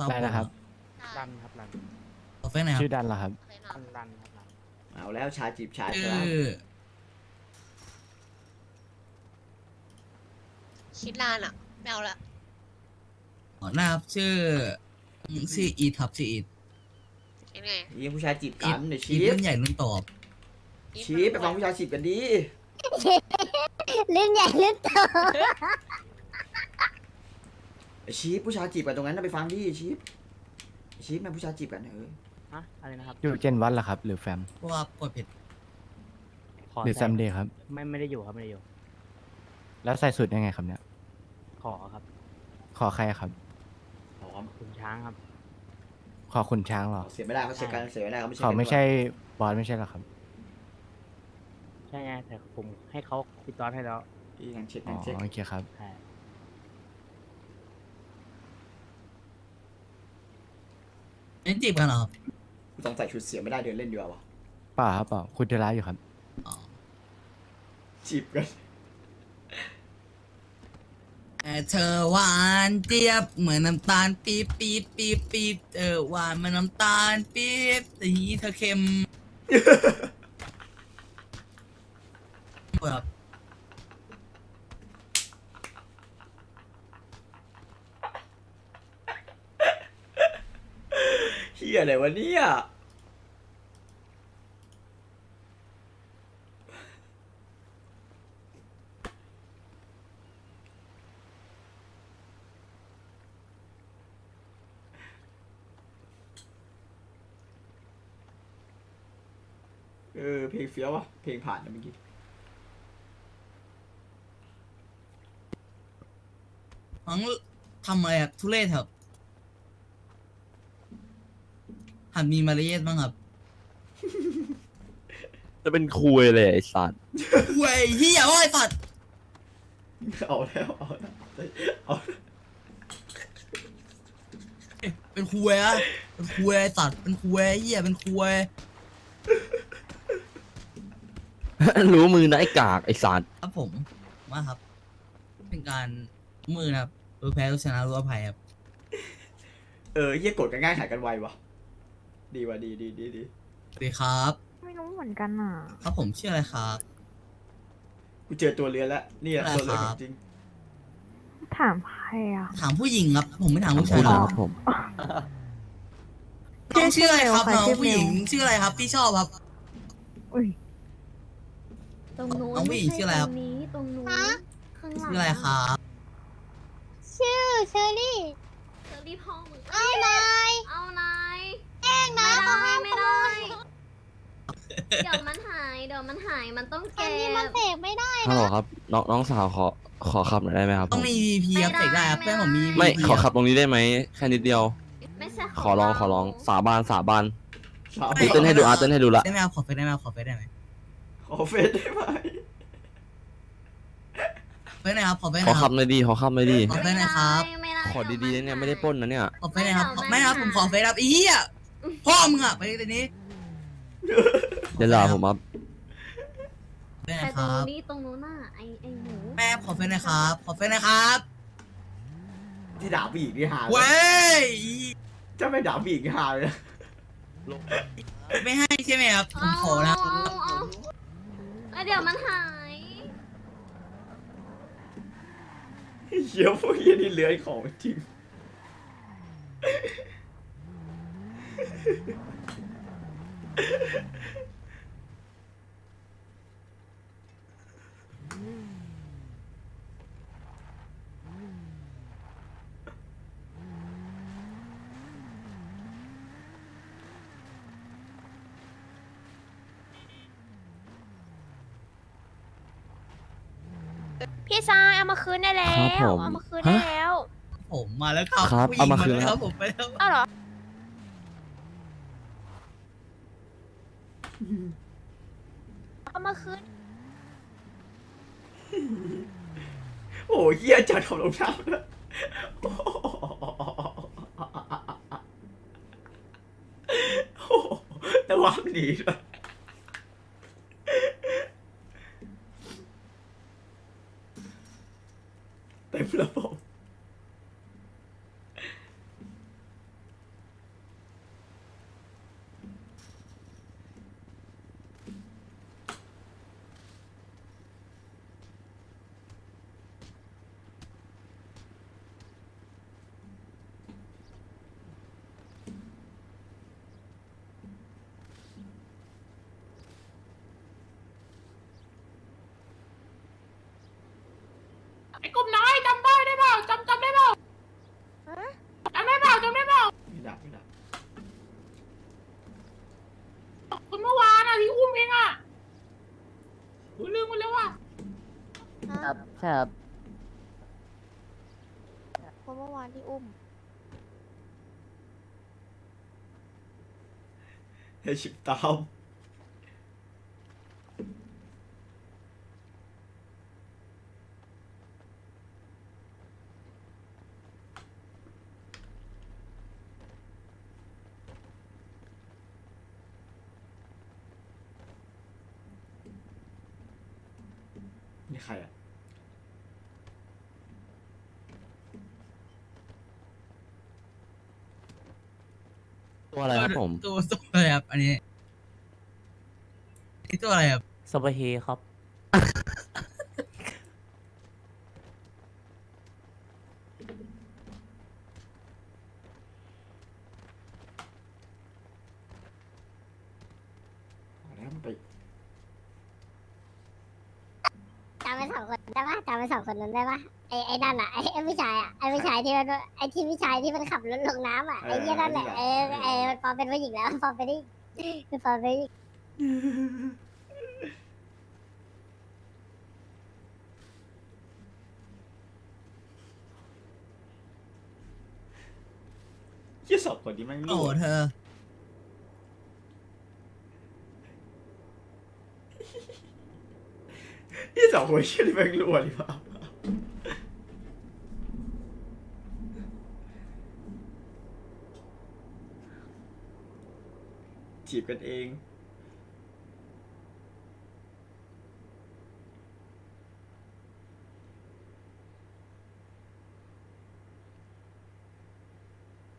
ทราบได้นะครับ รันครับรันขอเฟซหน่อยคชื่อรับดันเหรอครับ รันรันครับรันเอาแล้วชายจีบชายชื่ซะอแล้วคิดลานอะไม่เอาละอ๋อหน้าครับชื่อชื่ออีทครับชื่ออีทยังไงยิงผู้ชายจีบกันเดี๋ยวอีชีทฟรุ่นใหญ่รุ่นโตครับชีฟไปฟังผู้ชายจีบกันดี เล่นใหญ่เล่นโตไอ้ ชีฟผู้ชายจีบกันตรงนั้นนะไปฟังดิชีฟชีฟแม่งผู้ชายจีบกันเออฮะอะไรนะครับอยู่เจนวัดเหรอครับ หรือแฟมเพราะว่ากดผิดขอหรือแซใส่มเดย์ครับ ไม่ไม่ได้อยู่ครับไม่ได้อยู่ แล้วใส่สุดยังไงครับเนี่ย ขอครับ ขอใครครับหอมคุณช้างครับ ขอคุณช้างเหรอ เสียไม่ได้เขาเช็คกันเสียไม่ได้เขาไม่เช็คเขากันไม่ใช่บอสไม่ใช่เหรอครับ ใช่ไงแต่ผมให้เขาปิดตอนให้แล้วอีกงานเช็คอ๋งานเช็คอโอเคครับ ใช่ เล่นจีบกันเหรอครับต้องใส่ชุดเสียไม่ได้เดินเล่นดีกว่าวะเปล่าครับเปล่าคุณเทระอยู่ครับ อ๋อจีบกัน แต่เธอหวานเจี๊ยบเหมือนน้ำตาลปี๊บปี๊บปี๊บปี๊บเออหวานเหมันน้ำตาลปี๊บแต่ทีนี้เธอเค็มแบบ เฮียอะไรวะเนี่ยเออเพลงเฟี้ยววะเพลงผ่านนะเมื่อกี้น้งทำอะไรอะทุเรศครับ หัดมีมารยาทบ้างครับจะเป็นคุยเลยไอ้สัตว์เว้ยเฮียโอ้ยสัตว์เอาแล้วเอาแล้วเอาแล้วเป็นคุยอะเป็นคุยไอ้สัตว์เป็นคุยเฮียเป็นคุยรู้มือนะไอ้กากไอ้สัตว์ครับผมมาครับ เป็นการมือนะครับรู้แพ้รู้ชนะรู้อภัยครับ เออเฮียกดกันง่ายหายกันไววะ ดีว่ะดีดีดีดีสวัสดีครับ ไม่รู้เหมือนกันอะ ครับผมชื่ออะไรครับ กูเจอตัวเรือนแล้วนี่แหละอะไรตัวเรือนครับจริงถามใครอะ ถามผู้หญิงครับ ผมไม่ถามผู้ชาคุยณคนะรับครับผมชื่อชื่ออะไรครับชื่น้องอเมลผู้หญิงชื่ออะไรครับที่ชอบครับ อุ้ยตรงนู้นน้องผู้หญิงชื่ออะไรครับตรงนี้ตรงนู้นฮะข้างหลังชื่ออะไรครับชื่อเชอรี่เชอรี่พ่อมึงเอานายเอานายแจ้ งนะไม่เขาได้ห้ามไม่ขโมได้ยเดี๋ยวมันหายเดี๋ยวมันหายมันต้องอัเก็นนี้มันบ เสกไม่ได้ฮัลโหลครับน้องน้องสาวขอขอขับหน่อยได้ไหมครับ ต้องมี VP ครับไม่เสกได้ได้ครับไม่เพื่อนผมมี ไม่ VP ขอขับตรงนี้ได้ไหมแค่นิดเดียว ไม่ใช่ขอร้องขอร้องสาบานสาบานสาวพี่เต้นให้ดูอาร์ตเต้นให้ดูละ ได้ไหมครับขอเฟซได้ไหมครับขอเฟซได้ไหมขอเฟซได้ไหมเฟซหนะครับขอเฟซหขอนะคขัรับบหน่อยดีขอขับหน่อยดี ขอเฟซหนะครับ ไม่ได้ขอดีๆนะเนี่ยไม่ได้ปล้นนะเนี่ย ขอเฟซหนะครับไม่ครับผมขอเฟซครับอีเหี้ย พ่อมึงอะไปเลยนี้เดี๋ยวรอผมครับเฟซหแต่นะคตรงรับ นี้ตรงนู้นน่ะไอไอหมูแม่ขอเฟซหนะครับ ขอเฟซหนะครับที่ด่าผู้หญิงที่หาเว้ยจะไม่ด่าผู้หญิงที่หาเลยนะไม่ให้ใช่ไหมครับผมขอนะเอาเอาเอาเอาเดี๋ยวมันหายเหี้ยพวกเหี้ยนี่เลื้อยของจริง พี่ชายเอามาคืนได้แล้ครับวผมเอามาคืนได้ฮะ แล้วผมมาแล้วครับครับผู้หญิงเอามาคืน แล้วครับผมไปแล้ว เอาเหรอ เอามาคืนโอ้ยเหี้ยจัดของรองเท้าด้วยโอ้โหแต่ว่างดีด้วยเต็มระบบ ไอ้กลุ่มน้อยจำได้ได้เปล่าจำจำได้เปล่าจำได้เปล่าจำได้เปล่าไม่ดับไม่ดับคนเมื่อวานอะที่อุ้มเองอะกูลืมหมดแล้วว่ะครับใช่ครับคนเมื่อวานที่อุ้ม ให้ชิบตาม ใครอะตัวอะไรครับผม ตัวตัวอะไรครับอันนี้นี่ตัวอะไรครับสบายเฮครับ เอาแล้วมันไป จำไปสองคนได้ปะจำไปสองคนนั้นได้ปะไอ้ไอ้นั่นอะไอ้ไอ้ผู้ชายอะไอ้ผู้ชายที่มันไอ้ที่ผู้ชายที่มันขับรถลงน้ำอะไอ้เหี้ยนั่นแหละเออเออมันปลอมเป็นผู้หญิงแล้วปลอมเป็นนี่มันปลอมเป็นผู้หญิงเหี้ยสอบคนนี้แม่งโอ้รั่วเธอเหี้ยสอบคนเชี่ยนี่แม่งรั่วหรือเปล่า จีบกันเอง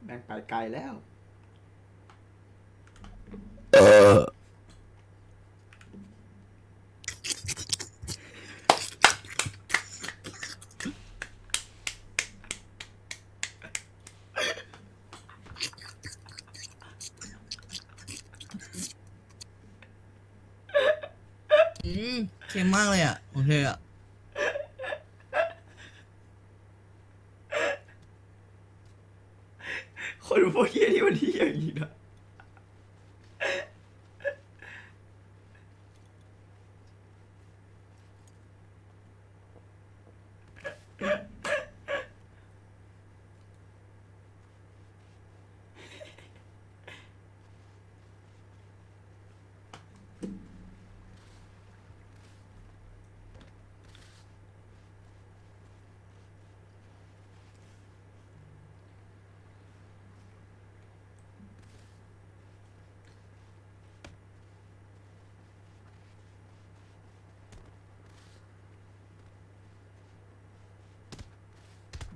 แม่งไปไกลแล้ว อืม เค็มมากเลยอะโอเคออะ คนพวกเฮียนี่มันเฮียอย่างนี้นะ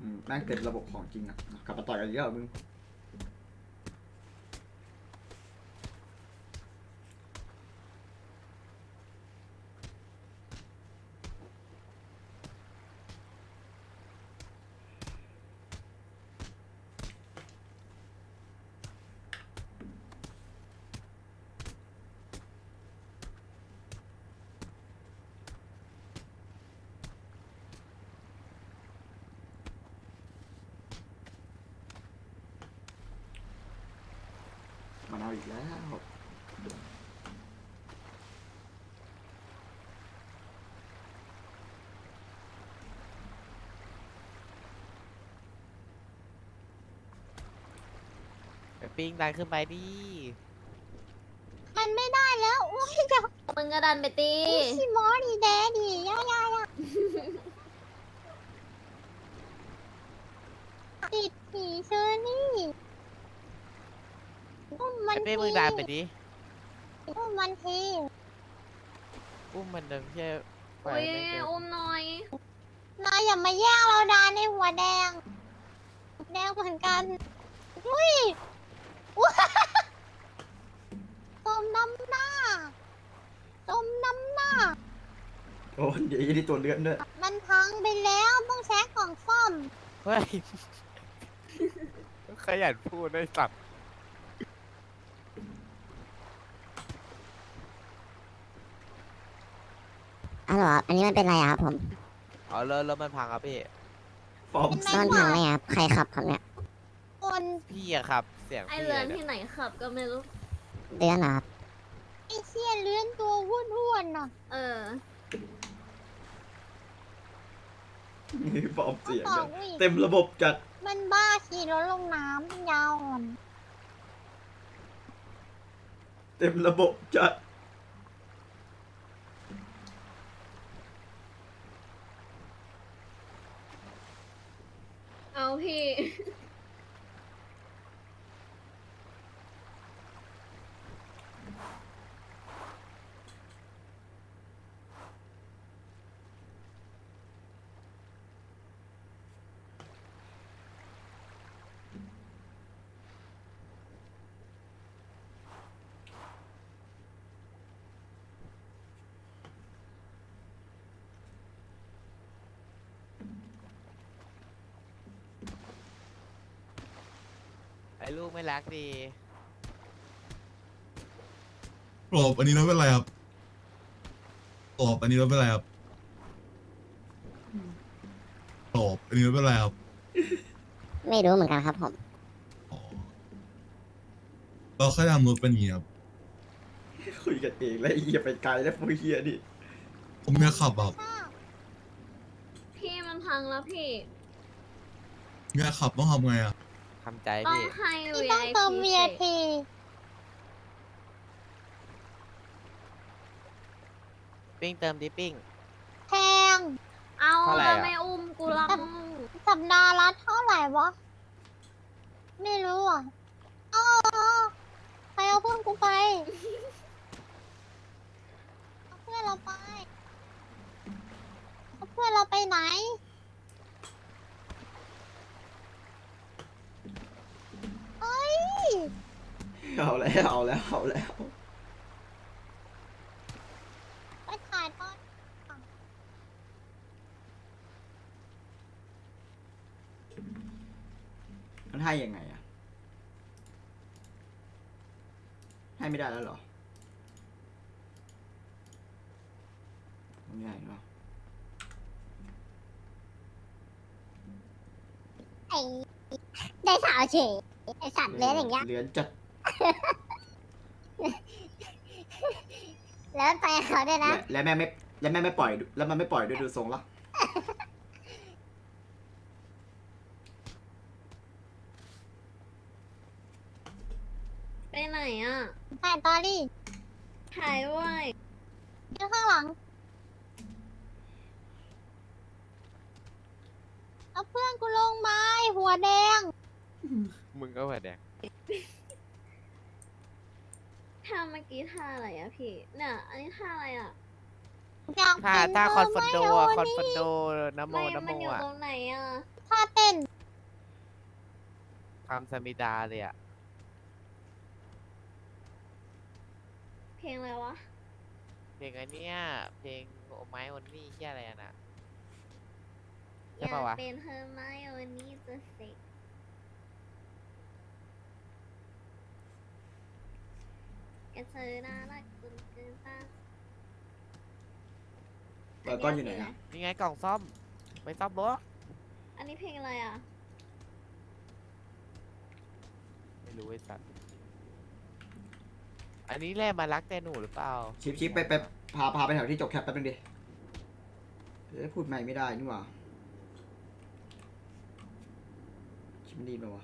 อืม แม่งเต็มระบบของจริงอะกลับมาต่อยกันเยอะมึง มันเอาอีกแล้วปิ้งดันขึ้นไปดิมันไม่ได้แล้วอุ้ยจะมึงก็ดันไปตีชิมอดีแดดีย่าย่าย่าติดผีเชอรี่อุ้ มมันไอ้เป้ทีมึงดันไปดิอุ้มมันทีอุ้มมันเดิมแค่ไปอุ้ยไม่เกินอุ้มหน่อยนายอย่ามาแย่งเราดานในหัวแดง แดงเหมือนกัน อุ้ยว้าต้มน้ำหน้าต้มน้ำหน้า โอ้ยเดี๋ยวยี่นี่ตัวเลือดด้วยมันพังไปแล้วต้องใช้ของซ่อม เฮ้ยขยันพูดได้สัตว์ อ๋อเหรออันนี้มันเป็นอะไรอะครับผมออ๋อรถรถมันพังครับพี่ฟอร์มบ้านพังไหมครับใครขับครับเนี่ยคนพี่อะครับ เสียงไอพี่เรือนอะที่ไหนขับก็ไม่รู้ เดือนนะครับไอเชี่ยเลื่อนตัววุ่นวุ่นๆน่ะเออฟอร์มเสียงบอเนี่ยกว่าเต็มระบบจัด มันบ้าขี่รถลงน้ำเป็นยาวอ่อน เต็มระบบจัด เอาพี่ไอ้ลูกไม่รักดีโกรบอันนี้รถเป็นไรครับโกรบอันนี้รถเป็นไรครับโกรบอันนี้รถเป็นไรครับไม่รู้เหมือนกันครับผม อ๋อเราแค่ทำรถเป็นอย่างนี้ครับคุยกันเองแล้วไอ้เหี้ยไปไกลแล้วพวกเหี้ยนี่ผมเนี่ยขับแบบพี่มันพังแล้วพี่ เนี่ยขับต้องทำไงอะ ทำใจต้องพี่ ให้พี่ต้องเติม VIP ปิ้งเติมดิปิ้ง แพงเอาเท่าไหร่แล้วอะไม่อุ้มกูละมึงสัปดาห์ละเท่าไหร่วะ ไม่รู้อะอ๋อใครเอาเพื่อนกูไป เอาเพื่อนเราไป เอาเพื่อนเราไปไหน ฮ้ยเอาแล้วเอาแล้วเอาแล้วไปถ่ายตอนมันให้ยังไงอะให้ไม่ได้แล้วเหรอไม่ได้หรอไอ้ได้สาวเฉย ไอ้สัตว์เลี้ยงอย่างเงี้ยเหลือนจัดแล้วไปเขาด้วยนะและและแม่ไม่และแม่ไม่ปล่อยดูแล้วมันไม่ปล่อยด้วยดูทรงละไปไหนอะถ่ายตอรี่ถ่ายด้วยยืนข้างหลังเอาเพื่อนกูลงไม้หัวแดง มึงก็หัวแดงท่าเมื่อกี้ท่าอะไรอะพี่ เนี่ย อันนี้ท่าอะไรอะอยากถ้าเป็นถ้าเธคอนฟันโดอะไม่คอนโฟันโดนะโมไม่นะโมมันอยู่อะตรงไหนอะท่าเต้นคำสมิดาเลยอะเพลงอะไรวะ เพลงไอันเนี้ยเพลงโอไม้วันนี่เชี่ยอะไรอะน่ะ อใช่ยาปะกวะ เป็นเธอไหมวันนี้จะเสก กระเธอน่ารักจนเกินต้านเปิดก้อนอยู่ไหนอะ นี่ไงกล่องซ่อม ไปซ่อมรถอันนี้เพลงอะไรอะ ไม่รู้ไอ้สัตว์อันนี้แหละมารักแต่หนูหรือเปล่าชิปชิปไปไปพาพาไปแถวที่จบแคปแป๊บนึงดิเอ้ยพูดไม่ไม่ได้นี่หว่าชิปมันดีไหมวะ